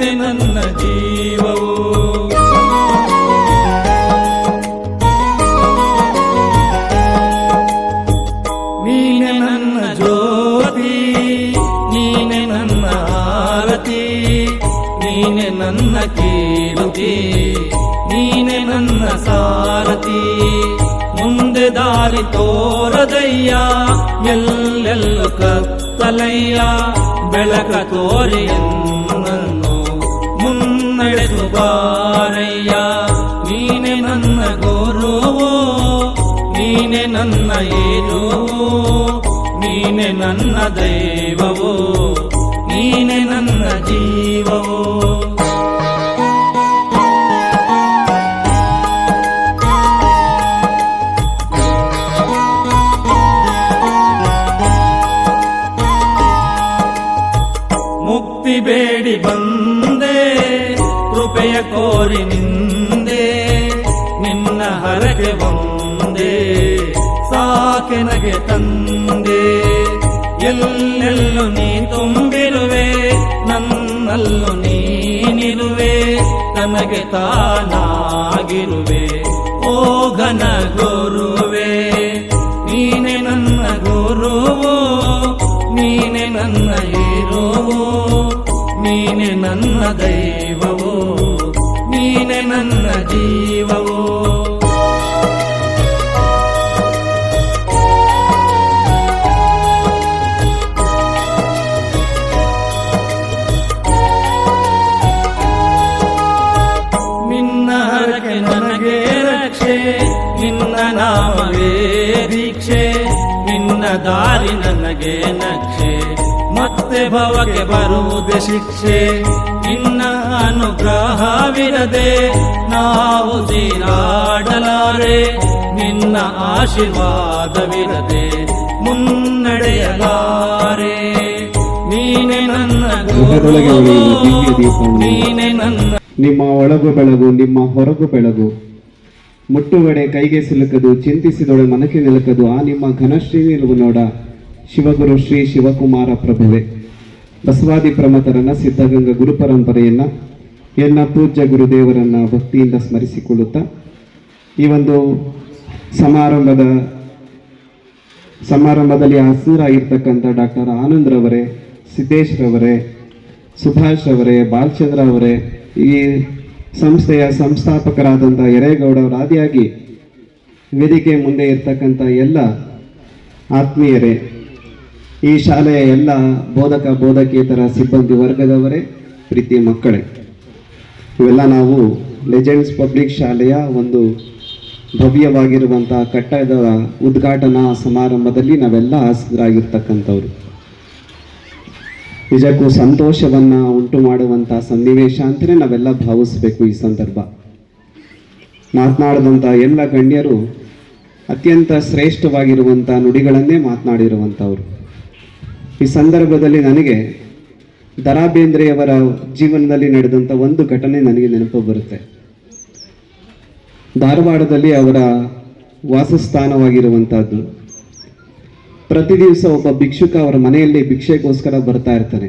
ನೀನೆ ನನ್ನ ಜೀವವು ನೀನೆ ನನ್ನ ಜ್ಯೋತಿ ನೀನೆ ನನ್ನ ಆರತಿ ನೀನೆ ನನ್ನ ಕೀರ್ತಿ ನೀನೆ ನನ್ನ ಸಾರಥಿ ಮುಂದೆ ದಾರಿ ತೋರದಯ್ಯ ಎಲ್ಲೆಲ್ಲೂ ಕತ್ತಲಯ್ಯ ಬೆಳಕ ತೋರಿ ಎನ್ನನ್ನು ಬಾರಯ್ಯ ನೀನೆ ನನ್ನ ಗುರುವೋ, ನೀನೆ ನನ್ನ ಏನೋ ನೀನೆ ನನ್ನ ದೈವವೋ, ನೀನೆ ನನ್ನ ಜೀವವೋ. ಮುಕ್ತಿ ಬೇಡಿ ಬಂದೆ ಕೋರಿ ನಿಂದೆ, ನಿನ್ನ ಹರಕೆ ಬಂದೆ ಸಾಕೆನಗೆ ತಂದೆ. ಎಲ್ಲೆಲ್ಲೂ ನೀ ತುಂಬಿರುವೆ, ನನ್ನಲ್ಲೂ ನೀನಿರುವೆ ನನಗೆ ತಾನಾಗಿರುವೆ. ಓ ಘನ ಗುರುವೆ, ನೀನೆ ನನ್ನ ಗುರುವು, ನೀನೆ ನನ್ನ ಹೀರೋ ನೀನೆ ನನ್ನ ನೀನೆ ನನ್ನ ಜೀವವೋ. ನಿನ್ನ ಹರಕೆ ನನಗೆ ರಕ್ಷೆ, ನಿನ್ನ ನಾಮವೇ ದೀಕ್ಷೆ, ನಿನ್ನ ದಾರಿ ನನಗೆ ನಕ್ಷೆ. ಮತ್ತೆ ಭವಕ್ಕೆ ಬರುವುದೇ ಶಿಕ್ಷೆ, ನಿನ್ನ ಅನುಗ್ರಹವಿರದೆ ನಾವು ತೀರಾಡಲಾರೆ ನಿನ್ನ ಆಶೀರ್ವಾದವಿರದೆ ಮುನ್ನಡೆಯಲಾರೆ. ನೀನೆ ನನ್ನ ನೀನೆ ನನ್ನ ನಿಮ್ಮ ಒಳಗು ಬೆಳಗು ನಿಮ್ಮ ಹೊರಗು ಬೆಳಗು. ಮುಟ್ಟುಗಡೆ ಕೈಗೆ ಸಿಲುಕದು ಚಿಂತಿಸಿದೊಡೆ ಮನಕ್ಕೆ ನಿಲುಕದು ಆ ನಿಮ್ಮ ಘನಶ್ರೀ ನಿಲುವು ನೋಡ ಶಿವಗುರು ಶ್ರೀ ಶಿವಕುಮಾರ ಪ್ರಭುವೆ. ಬಸವಾದಿ ಪ್ರಮತರನ್ನ ಸಿದ್ಧಗಂಗಾ ಗುರು ಪರಂಪರೆಯನ್ನ ಎನ್ನ ಪೂಜ್ಯ ಗುರುದೇವರನ್ನ ಭಕ್ತಿಯಿಂದ ಸ್ಮರಿಸಿಕೊಳ್ಳುತ್ತಾ ಈ ಒಂದು ಸಮಾರಂಭದ ಸಮಾರಂಭದಲ್ಲಿ ಹಸಿರಾಗಿರ್ತಕ್ಕಂಥ ಡಾಕ್ಟರ್ ಆನಂದ್ ರವರೇ, ಸಿದ್ದೇಶ್ ರವರೇ, ಸುಭಾಷ್ ಅವರೇ ಬಾಲಚಂದ್ರ ಅವರೇ, ಈ ಸಂಸ್ಥೆಯ ಸಂಸ್ಥಾಪಕರಾದಂಥ ಯರೇಗೌಡ ಆದಿಯಾಗಿ ವೇದಿಕೆ ಮುಂದೆ ಇರ್ತಕ್ಕಂಥ ಎಲ್ಲ ಆತ್ಮೀಯರೇ, ಈ ಶಾಲೆಯ ಎಲ್ಲ ಬೋಧಕ ಬೋಧಕೇತರ ಸಿಬ್ಬಂದಿ ವರ್ಗದವರೇ ಪ್ರೀತಿ ಮಕ್ಕಳೇ. ಇವೆಲ್ಲ ನಾವು ಲೆಜೆಂಡ್ಸ್ ಪಬ್ಲಿಕ್ ಶಾಲೆಯ ಒಂದು ಭವ್ಯವಾಗಿರುವಂತಹ ಕಟ್ಟಡದ ಉದ್ಘಾಟನಾ ಸಮಾರಂಭದಲ್ಲಿ ನಾವೆಲ್ಲ ಹಾಸರಾಗಿರ್ತಕ್ಕಂಥವ್ರು ನಿಜಕ್ಕೂ ಸಂತೋಷವನ್ನು ಉಂಟು ಮಾಡುವಂಥ ಸನ್ನಿವೇಶ ಅಂತಲೇ ನಾವೆಲ್ಲ ಭಾವಿಸ್ಬೇಕು ಈ ಸಂದರ್ಭ. ಮಾತನಾಡಿದಂಥ ಎಲ್ಲ ಗಣ್ಯರು ಅತ್ಯಂತ ಶ್ರೇಷ್ಠವಾಗಿರುವಂಥ ನುಡಿಗಳನ್ನೇ ಮಾತನಾಡಿರುವಂಥವ್ರು. ಈ ಸಂದರ್ಭದಲ್ಲಿ ನನಗೆ ದರಾ ಬೇಂದ್ರೆಯವರ ಜೀವನದಲ್ಲಿ ನಡೆದಂಥ ಒಂದು ಘಟನೆ ನನಗೆ ನೆನಪು ಬರುತ್ತೆ. ಧಾರವಾಡದಲ್ಲಿ ಅವರ ವಾಸಸ್ಥಾನವಾಗಿರುವಂಥದ್ದು ಪ್ರತಿ ದಿವಸ ಒಬ್ಬ ಭಿಕ್ಷುಕ ಅವರ ಮನೆಯಲ್ಲಿ ಭಿಕ್ಷೆಗೋಸ್ಕರ ಬರ್ತಾ ಇರ್ತಾನೆ.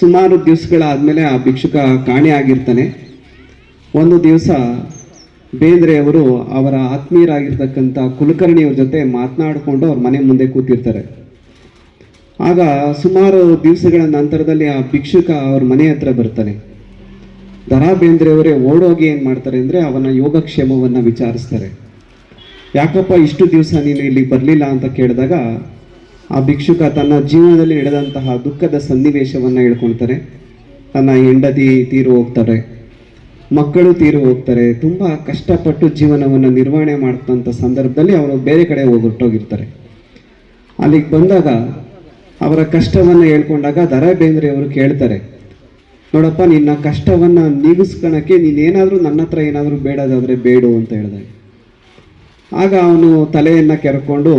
ಸುಮಾರು ದಿವಸಗಳಾದಮೇಲೆ ಆ ಭಿಕ್ಷುಕ ಕಾಣೆ ಆಗಿರ್ತಾನೆ. ಒಂದು ದಿವಸ ಬೇಂದ್ರೆಯವರು ಅವರ ಆತ್ಮೀಯರಾಗಿರ್ತಕ್ಕಂಥ ಕುಲಕರ್ಣಿಯವ್ರ ಜೊತೆ ಮಾತನಾಡಿಕೊಂಡು ಅವ್ರ ಮನೆ ಮುಂದೆ ಕೂತಿರ್ತಾರೆ. ಆಗ ಸುಮಾರು ದಿವಸಗಳ ನಂತರದಲ್ಲಿ ಆ ಭಿಕ್ಷುಕ ಅವ್ರ ಮನೆ ಹತ್ರ ಬರ್ತಾನೆ. ದರಾ ಬೇಂದ್ರೆಯವರೇ ಓಡೋಗಿ ಏನು ಮಾಡ್ತಾರೆ ಅಂದರೆ ಅವನ ಯೋಗಕ್ಷೇಮವನ್ನು ವಿಚಾರಿಸ್ತಾರೆ. ಯಾಕಪ್ಪ ಇಷ್ಟು ದಿವಸ ನೀನು ಇಲ್ಲಿ ಬರಲಿಲ್ಲ ಅಂತ ಕೇಳಿದಾಗ ಆ ಭಿಕ್ಷುಕ ತನ್ನ ಜೀವನದಲ್ಲಿ ನಡೆದಂತಹ ದುಃಖದ ಸನ್ನಿವೇಶವನ್ನು ಹೇಳ್ಕೊಳ್ತಾರೆ. ತನ್ನ ಹೆಂಡತಿ ತೀರು ಹೋಗ್ತಾರೆ. ಮಕ್ಕಳು ತೀರು ಹೋಗ್ತಾರೆ. ತುಂಬ ಕಷ್ಟಪಟ್ಟು ಜೀವನವನ್ನು ನಿರ್ವಹಣೆ ಮಾಡ್ತಂಥ ಸಂದರ್ಭದಲ್ಲಿ ಅವರು ಬೇರೆ ಕಡೆ ಹೋಗಿ ಹೊರಟೋಗಿರ್ತಾರೆ. ಅಲ್ಲಿಗೆ ಬಂದಾಗ ಅವರ ಕಷ್ಟವನ್ನು ಹೇಳ್ಕೊಂಡಾಗ ದರ ಬೇಂದ್ರೆ ಅವರು ಕೇಳ್ತಾರೆ, ನೋಡಪ್ಪ, ನಿನ್ನ ಕಷ್ಟವನ್ನು ನೀಗಿಸ್ಕೊಳಕ್ಕೆ ನೀನೇನಾದರೂ ನನ್ನ ಹತ್ರ ಏನಾದರೂ ಬೇಡದಾದರೆ ಬೇಡು ಅಂತ ಹೇಳಿದಾಗ ಆಗ ಅವನು ತಲೆಯನ್ನು ಕೆರ್ಕೊಂಡು,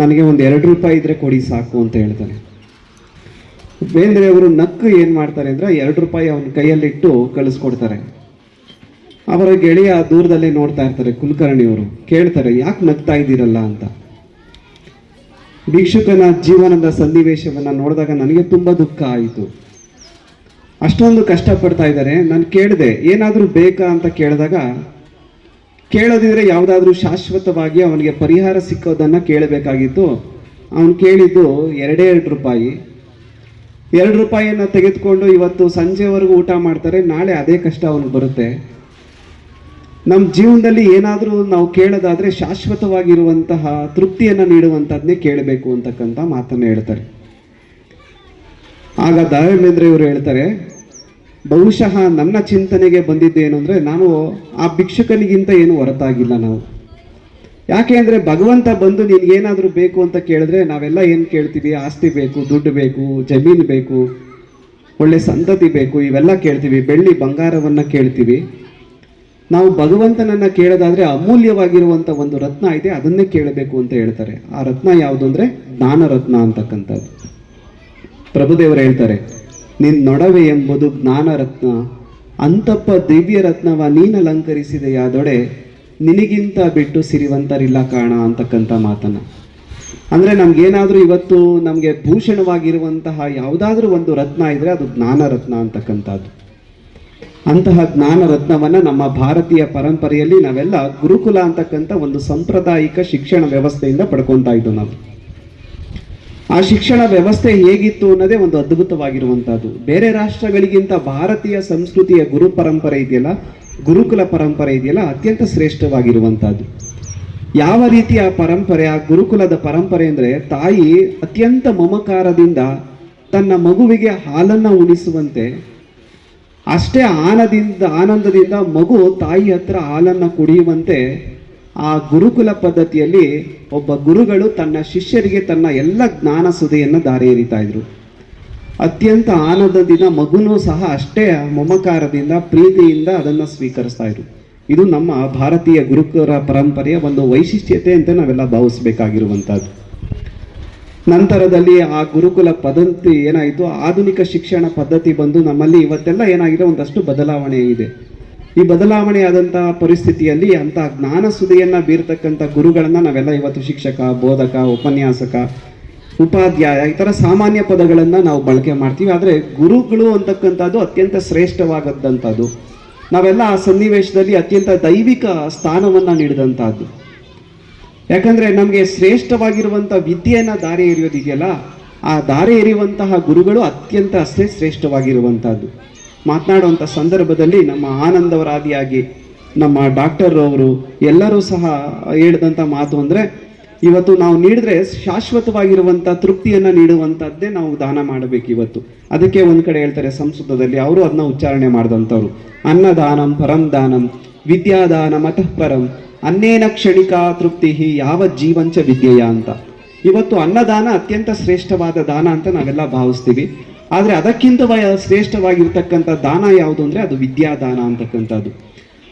ನನಗೆ ಒಂದು ಎರಡು ರೂಪಾಯಿ ಇದ್ದರೆ ಕೊಡಿ ಸಾಕು ಅಂತ ಹೇಳ್ತಾನೆ. ಬೇಂದ್ರೆ ಅವರು ನಕ್ಕು ಏನು ಮಾಡ್ತಾರೆ ಅಂದರೆ ಎರಡು ರೂಪಾಯಿ ಅವನ ಕೈಯಲ್ಲಿಟ್ಟು ಕಳಿಸ್ಕೊಡ್ತಾರೆ. ಅವರ ಗೆಳೆಯ ದೂರದಲ್ಲೇ ನೋಡ್ತಾ ಇರ್ತಾರೆ ಕುಲಕರ್ಣಿಯವರು, ಕೇಳ್ತಾರೆ, ಯಾಕೆ ನಗ್ತಾ ಇದ್ದೀರಲ್ಲ? ಅಂತ. ಭಿಕ್ಷುಕನ ಜೀವನದ ಸನ್ನಿವೇಶವನ್ನು ನೋಡಿದಾಗ ನನಗೆ ತುಂಬ ದುಃಖ ಆಯಿತು. ಅಷ್ಟೊಂದು ಕಷ್ಟಪಡ್ತಾ ಇದ್ದಾರೆ. ನಾನು ಕೇಳಿದೆ, ಏನಾದರೂ ಬೇಕಾ ಅಂತ ಕೇಳಿದಾಗ, ಕೇಳೋದಿದ್ರೆ ಯಾವುದಾದ್ರೂ ಶಾಶ್ವತವಾಗಿ ಅವನಿಗೆ ಪರಿಹಾರ ಸಿಕ್ಕೋದನ್ನು ಕೇಳಬೇಕಾಗಿತ್ತು. ಅವನು ಕೇಳಿದ್ದು, ಎರಡೇ ಎರಡು ರೂಪಾಯಿ. ಎರಡು ರೂಪಾಯಿಯನ್ನು ತೆಗೆದುಕೊಂಡು ಇವತ್ತು ಸಂಜೆವರೆಗೂ ಊಟ ಮಾಡ್ತಾರೆ, ನಾಳೆ ಅದೇ ಕಷ್ಟ ಅವನಿಗೆ ಬರುತ್ತೆ. ನಮ್ಮ ಜೀವನದಲ್ಲಿ ಏನಾದರೂ ನಾವು ಕೇಳೋದಾದರೆ ಶಾಶ್ವತವಾಗಿರುವಂತಹ ತೃಪ್ತಿಯನ್ನು ನೀಡುವಂಥದ್ದನ್ನೇ ಕೇಳಬೇಕು ಅಂತಕ್ಕಂಥ ಮಾತನ್ನು ಹೇಳ್ತಾರೆ. ಆಗ ದಾವೇಂದ್ರ ಇವರು ಹೇಳ್ತಾರೆ, ಬಹುಶಃ ನನ್ನ ಚಿಂತನೆಗೆ ಬಂದಿದ್ದೇನು ಅಂದರೆ ನಾನು ಆ ಭಿಕ್ಷಕನಿಗಿಂತ ಏನು ಹೊರತಾಗಿಲ್ಲ ನಾವು. ಯಾಕೆ ಅಂದರೆ ಭಗವಂತ ಬಂದು ನಿನಗೇನಾದರೂ ಬೇಕು ಅಂತ ಕೇಳಿದ್ರೆ ನಾವೆಲ್ಲ ಏನು ಕೇಳ್ತೀವಿ? ಆಸ್ತಿ ಬೇಕು, ದುಡ್ಡು ಬೇಕು, ಜಮೀನು ಬೇಕು, ಒಳ್ಳೆ ಸಂತತಿ ಬೇಕು, ಇವೆಲ್ಲ ಕೇಳ್ತೀವಿ. ಬೆಳ್ಳಿ ಬಂಗಾರವನ್ನು ಕೇಳ್ತೀವಿ. ನಾವು ಭಗವಂತನನ್ನ ಕೇಳೋದಾದರೆ ಅಮೂಲ್ಯವಾಗಿರುವಂಥ ಒಂದು ರತ್ನ ಇದೆ, ಅದನ್ನೇ ಕೇಳಬೇಕು ಅಂತ ಹೇಳ್ತಾರೆ. ಆ ರತ್ನ ಯಾವುದು ಅಂದರೆ ಜ್ಞಾನ ರತ್ನ ಅಂತಕ್ಕಂಥದ್ದು. ಪ್ರಭುದೇವರು ಹೇಳ್ತಾರೆ ನಿನ್ನ ನೊಡವೆ ಎಂಬುದು ಜ್ಞಾನ ರತ್ನ ಅಂತಪ್ಪ ದಿವ್ಯ ರತ್ನವ ನೀನ್ ಅಲಂಕರಿಸಿದೆಯಾದೊಡೆ ನಿನಗಿಂತ ಬಿಟ್ಟು ಸಿರಿವಂತರಿಲ್ಲ ಕಾಣ ಅಂತಕ್ಕಂಥ ಮಾತನ್ನ. ಅಂದ್ರೆ ನಮಗೇನಾದರೂ ಇವತ್ತು ನಮಗೆ ಭೂಷಣವಾಗಿರುವಂತಹ ಯಾವುದಾದ್ರೂ ಒಂದು ರತ್ನ ಇದ್ರೆ ಅದು ಜ್ಞಾನ ರತ್ನ ಅಂತಕ್ಕಂಥದ್ದು. ಅಂತಹ ಜ್ಞಾನ ರತ್ನವನ್ನ ನಮ್ಮ ಭಾರತೀಯ ಪರಂಪರೆಯಲ್ಲಿ ನಾವೆಲ್ಲ ಗುರುಕುಲ ಅಂತಕ್ಕಂಥ ಒಂದು ಸಾಂಪ್ರದಾಯಿಕ ಶಿಕ್ಷಣ ವ್ಯವಸ್ಥೆಯಿಂದ ಪಡ್ಕೊತಾ ಇದ್ದು ನಾವು. ಆ ಶಿಕ್ಷಣ ವ್ಯವಸ್ಥೆ ಹೇಗಿತ್ತು ಅನ್ನೋದೇ ಒಂದು ಅದ್ಭುತವಾಗಿರುವಂಥದ್ದು. ಬೇರೆ ರಾಷ್ಟ್ರಗಳಿಗಿಂತ ಭಾರತೀಯ ಸಂಸ್ಕೃತಿಯ ಗುರು ಪರಂಪರೆ ಇದೆಯಲ್ಲ, ಗುರುಕುಲ ಪರಂಪರೆ ಇದೆಯಲ್ಲ, ಅತ್ಯಂತ ಶ್ರೇಷ್ಠವಾಗಿರುವಂಥದ್ದು. ಯಾವ ರೀತಿಯ ಪರಂಪರೆ, ಆ ಗುರುಕುಲದ ಪರಂಪರೆ ಅಂದ್ರೆ ತಾಯಿ ಅತ್ಯಂತ ಮಮಕಾರದಿಂದ ತನ್ನ ಮಗುವಿಗೆ ಹಾಲನ್ನ ಉಣಿಸುವಂತೆ ಅಷ್ಟೇ ಆನದಿಂದ, ಆನಂದದಿಂದ ಮಗು ತಾಯಿ ಹತ್ರ ಹಾಲನ್ನು ಕುಡಿಯುವಂತೆ ಆ ಗುರುಕುಲ ಪದ್ಧತಿಯಲ್ಲಿ ಒಬ್ಬ ಗುರುಗಳು ತನ್ನ ಶಿಷ್ಯರಿಗೆ ತನ್ನ ಎಲ್ಲ ಜ್ಞಾನ ಸುದೆಯನ್ನು ದಾರಿ ಎರಿತಾ ಇದ್ರು. ಅತ್ಯಂತ ಆನಂದದಿಂದ ಮಗುನೂ ಸಹ ಅಷ್ಟೇ ಮಮಕಾರದಿಂದ, ಪ್ರೀತಿಯಿಂದ ಅದನ್ನು ಸ್ವೀಕರಿಸ್ತಾ ಇದ್ರು. ಇದು ನಮ್ಮ ಭಾರತೀಯ ಗುರುಕುಲ ಪರಂಪರೆಯ ಒಂದು ವೈಶಿಷ್ಟ್ಯತೆ ಅಂತ ನಾವೆಲ್ಲ ಭಾವಿಸ್ಬೇಕಾಗಿರುವಂಥದ್ದು ನಂತರದಲ್ಲಿ ಆ ಗುರುಕುಲ ಪದ್ಧತಿ ಏನಾಯಿತು, ಆಧುನಿಕ ಶಿಕ್ಷಣ ಪದ್ಧತಿ ಬಂದು ನಮ್ಮಲ್ಲಿ ಇವತ್ತೆಲ್ಲ ಏನಾಗಿದೆ, ಒಂದಷ್ಟು ಬದಲಾವಣೆ ಇದೆ. ಈ ಬದಲಾವಣೆ ಆದಂತಹ ಪರಿಸ್ಥಿತಿಯಲ್ಲಿ ಅಂತ ಜ್ಞಾನ ಸುದಿಯನ್ನ ಬೀರ್ತಕ್ಕಂಥ ಗುರುಗಳನ್ನ ನಾವೆಲ್ಲ ಇವತ್ತು ಶಿಕ್ಷಕ, ಬೋಧಕ, ಉಪನ್ಯಾಸಕ, ಉಪಾಧ್ಯಾಯ, ಈ ಥರ ಸಾಮಾನ್ಯ ಪದಗಳನ್ನ ನಾವು ಬಳಕೆ ಮಾಡ್ತೀವಿ. ಆದರೆ ಗುರುಗಳು ಅಂತಕ್ಕಂಥದ್ದು ಅತ್ಯಂತ ಶ್ರೇಷ್ಠವಾಗದ್ದಂಥದ್ದು. ನಾವೆಲ್ಲ ಆ ಸನ್ನಿವೇಶದಲ್ಲಿ ಅತ್ಯಂತ ದೈವಿಕ ಸ್ಥಾನವನ್ನ ನೀಡಿದಂಥದ್ದು. ಯಾಕಂದ್ರೆ ನಮಗೆ ಶ್ರೇಷ್ಠವಾಗಿರುವಂಥ ವಿದ್ಯೆಯನ್ನ ದಾರಿ ಎರೆಯೋದಿದೆಯಲ್ಲ, ಆ ದಾರಿ ಎರೆಯುವಂತಹ ಗುರುಗಳು ಅತ್ಯಂತ ಅಷ್ಟೇ ಶ್ರೇಷ್ಠವಾಗಿರುವಂಥದ್ದು ಮಾತನಾಡುವಂಥ ಸಂದರ್ಭದಲ್ಲಿ ನಮ್ಮ ಆನಂದವರಾದಿಯಾಗಿ ನಮ್ಮ ಡಾಕ್ಟರ್ ಅವರು ಎಲ್ಲರೂ ಸಹ ಹೇಳಿದಂಥ ಮಾತು ಅಂದರೆ, ಇವತ್ತು ನಾವು ನೀಡಿದ್ರೆ ಶಾಶ್ವತವಾಗಿರುವಂಥ ತೃಪ್ತಿಯನ್ನು ನೀಡುವಂಥದ್ದೇ ನಾವು ದಾನ ಮಾಡಬೇಕು ಇವತ್ತು. ಅದಕ್ಕೆ ಒಂದು ಕಡೆ ಹೇಳ್ತಾರೆ ಸಂಸ್ಕೃತದಲ್ಲಿ ಅವರು ಅದನ್ನ ಉಚ್ಚಾರಣೆ ಮಾಡಿದಂಥವ್ರು ಅನ್ನದಾನಂ ಪರಂ ದಾನಂ ವಿದ್ಯಾದಾನ ಮತಃ ಪರಂ. ಅನ್ನೇನ ಕ್ಷಣಿಕ ತೃಪ್ತಿ ಯಾವ ಜೀವಂಚ ವಿದ್ಯೆಯ ಅಂತ. ಇವತ್ತು ಅನ್ನದಾನ ಅತ್ಯಂತ ಶ್ರೇಷ್ಠವಾದ ದಾನ ಅಂತ ನಾವೆಲ್ಲ ಭಾವಿಸ್ತೀವಿ. ಆದರೆ ಅದಕ್ಕಿಂತ ಶ್ರೇಷ್ಠವಾಗಿರ್ತಕ್ಕಂಥ ದಾನ ಯಾವುದು ಅಂದರೆ ಅದು ವಿದ್ಯಾದಾನ ಅಂತಕ್ಕಂಥದ್ದು.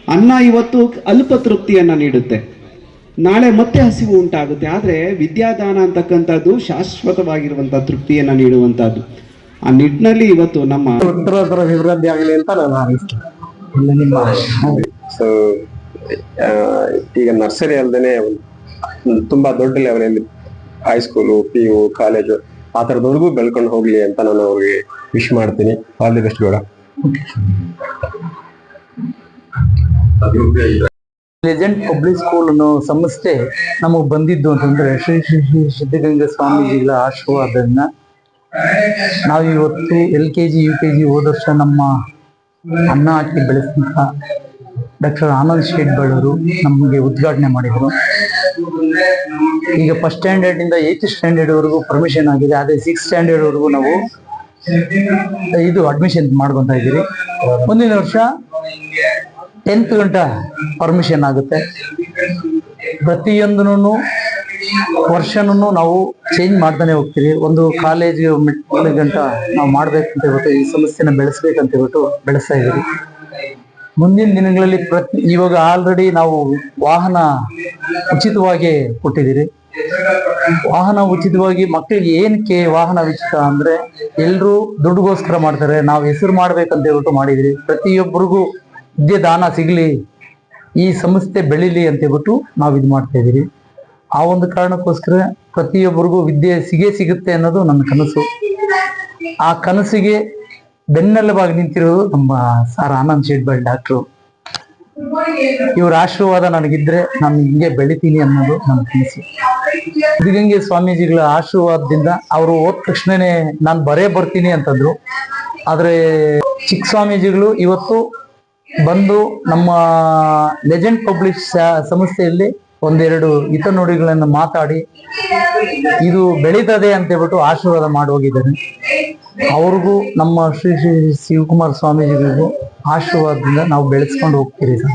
ಅನ್ನ ಇವತ್ತು ಅಲ್ಪ ತೃಪ್ತಿಯನ್ನು ನೀಡುತ್ತೆ. ನಾಳೆ ಮತ್ತೆ ಹಸಿವು ಉಂಟಾಗುತ್ತೆ. ಆದರೆ ವಿದ್ಯಾದಾನ ಅಂತಕ್ಕಂಥದ್ದು ಶಾಶ್ವತವಾಗಿರುವಂಥ ತೃಪ್ತಿಯನ್ನು ನೀಡುವಂಥದ್ದು. ಆ ನಿಟ್ಟಿನಲ್ಲಿ ಇವತ್ತು ನಮ್ಮ ಅಭಿವೃದ್ಧಿ ಆಗಲಿ ಅಂತ ನಾನು ನಿಮ್ಮ ಸೊ ಈಗ ನರ್ಸರಿ ಅಲ್ದೇನೆ ತುಂಬಾ ದೊಡ್ಡ ಲೆವೆಲಲ್ಲಿ ಹೈಸ್ಕೂಲು ಪಿ ಯು ಕಾಲೇಜು ಆ ಥರದವರೆಗೂ ಬೆಳ್ಕೊಂಡು ಹೋಗ್ಲಿ ಅಂತ ನಾನು ಅವ್ರಿಗೆ ವಿಶ್ ಮಾಡ್ತೀನಿ. All the best Gowda legend public school ಅನ್ನೋ ಸಂಸ್ಥೆ ನಮಗೆ ಬಂದಿದ್ದು ಅಂತಂದ್ರೆ ಶ್ರೀ ಶ್ರೀ ಶ್ರೀ ಸಿದ್ಧಗಂಗಾ ಸ್ವಾಮೀಜಿಗಳ ಆಶೀರ್ವಾದದಿಂದ ನಾವು ಇವತ್ತು L K G U K G ಹೋದ ವರ್ಷ ನಮ್ಮ ಅನ್ನ ಹಾಕಿ ಬೆಳೆಸಿದಂತ ಡಾಕ್ಟರ್ ಆನಂದ್ ಶೇಟ್ಗಳವರು ನಮಗೆ ಉದ್ಘಾಟನೆ ಮಾಡಿದರು. ಈಗ ಫಸ್ಟ್ ಸ್ಟ್ಯಾಂಡರ್ಡ್ ಇಂದ ಏತ್ ಸ್ಟ್ಯಾಂಡರ್ಡ್ ವರೆಗೂ ಪರ್ಮಿಷನ್ ಆಗಿದೆ. ಅದೇ ಸಿಕ್ಸ್ ಸ್ಟ್ಯಾಂಡರ್ಡ್ ವರೆಗೂ ನಾವು ಇದು ಅಡ್ಮಿಷನ್ ಮಾಡ್ಕೊಂತ ಇದ್ದೀರಿ. ಮುಂದಿನ ವರ್ಷ ಟೆಂತ್ ಗಂಟ ಪರ್ಮಿಷನ್ ಆಗುತ್ತೆ. ಪ್ರತಿಯೊಂದನ್ನು ವರ್ಷನೂ ನಾವು ಚೇಂಜ್ ಮಾಡ್ತಾನೆ ಹೋಗ್ತೀವಿ ಒಂದು ಕಾಲೇಜ್ ಗಂಟ ನಾವು ಮಾಡ್ಬೇಕಂತ ಹೇಳ್ಬಿಟ್ಟು ಈ ಸಮಸ್ಯೆನ ಬೆಳೆಸ್ಬೇಕಂತ ಹೇಳ್ಬಿಟ್ಟು ಬೆಳೆಸ್ತಾ ಇದೀವಿ ಮುಂದಿನ ದಿನಗಳಲ್ಲಿ ಪ್ರತಿ, ಇವಾಗ ಆಲ್ರೆಡಿ ನಾವು ವಾಹನ ಉಚಿತವಾಗಿ ಕೊಟ್ಟಿದ್ದೀರಿ. ವಾಹನ ಉಚಿತವಾಗಿ ಮಕ್ಕಳಿಗೆ ಏನಕ್ಕೆ ವಾಹನ ಉಚಿತ ಅಂದ್ರೆ ಎಲ್ಲರೂ ದುಡ್ಡುಗೋಸ್ಕರ ಮಾಡ್ತಾರೆ. ನಾವು ಹೆಸರು ಮಾಡ್ಬೇಕಂತ ಹೇಳ್ಬಿಟ್ಟು ಮಾಡಿದ್ರಿ ಪ್ರತಿಯೊಬ್ಬರಿಗೂ ವಿದ್ಯೆ ದಾನ ಸಿಗ್ಲಿ, ಈ ಸಂಸ್ಥೆ ಬೆಳಿಲಿ ಅಂತ ಹೇಳ್ಬಿಟ್ಟು ನಾವು ಇದು ಮಾಡ್ತಾ ಇದೀರಿ ಆ ಒಂದು ಕಾರಣಕ್ಕೋಸ್ಕರ ಪ್ರತಿಯೊಬ್ಬರಿಗೂ ವಿದ್ಯೆ ಸಿಗೇ ಸಿಗುತ್ತೆ ಅನ್ನೋದು ನನ್ನ ಕನಸು. ಆ ಕನಸಿಗೆ ಬೆನ್ನೆಲುಬಾಗಿ ನಿಂತಿರೋದು ನಮ್ಮ ಸರ್ ಆನಂದ್ ಶೇಟ್ಬಾಳ್ ಡಾಕ್ಟ್ರು. ಇವ್ರ ಆಶೀರ್ವಾದ ನನಗಿದ್ರೆ ನಾನು ಹಿಂಗೆ ಬೆಳಿತೀನಿ ಅನ್ನೋದು ನನ್ನ ಕನಸು. ಸಿದ್ಧಗಂಗೆ ಸ್ವಾಮೀಜಿಗಳ ಆಶೀರ್ವಾದದಿಂದ ಅವರು ಹೋದ ತಕ್ಷಣನೇ ನಾನು ಬರೇ ಬರ್ತೀನಿ ಅಂತಂದ್ರು. ಆದರೆ ಚಿಕ್ಕ ಸ್ವಾಮೀಜಿಗಳು ಇವತ್ತು ಬಂದು ನಮ್ಮ ಲೆಜೆಂಡ್ ಪಬ್ಲಿಷ್ ಸಂಸ್ಥೆಯಲ್ಲಿ ಒಂದೆರಡು ಹಿತನುಡಿಗಳನ್ನು ಮಾತಾಡಿ ಇದು ಬೆಳೀತದೆ ಅಂತ ಹೇಳ್ಬಿಟ್ಟು ಆಶೀರ್ವಾದ ಮಾಡಿ ಹೋಗಿದ್ದಾರೆ ಅವ್ರಿಗೂ ನಮ್ಮ ಶ್ರೀ ಶ್ರೀ ಶಿವಕುಮಾರ ಸ್ವಾಮೀಜಿಗಳಿಗೂ ಆಶೀರ್ವಾದದಿಂದ ನಾವು ಬೆಳೆಸ್ಕೊಂಡು ಹೋಗ್ತೀರಿ ಸರ್.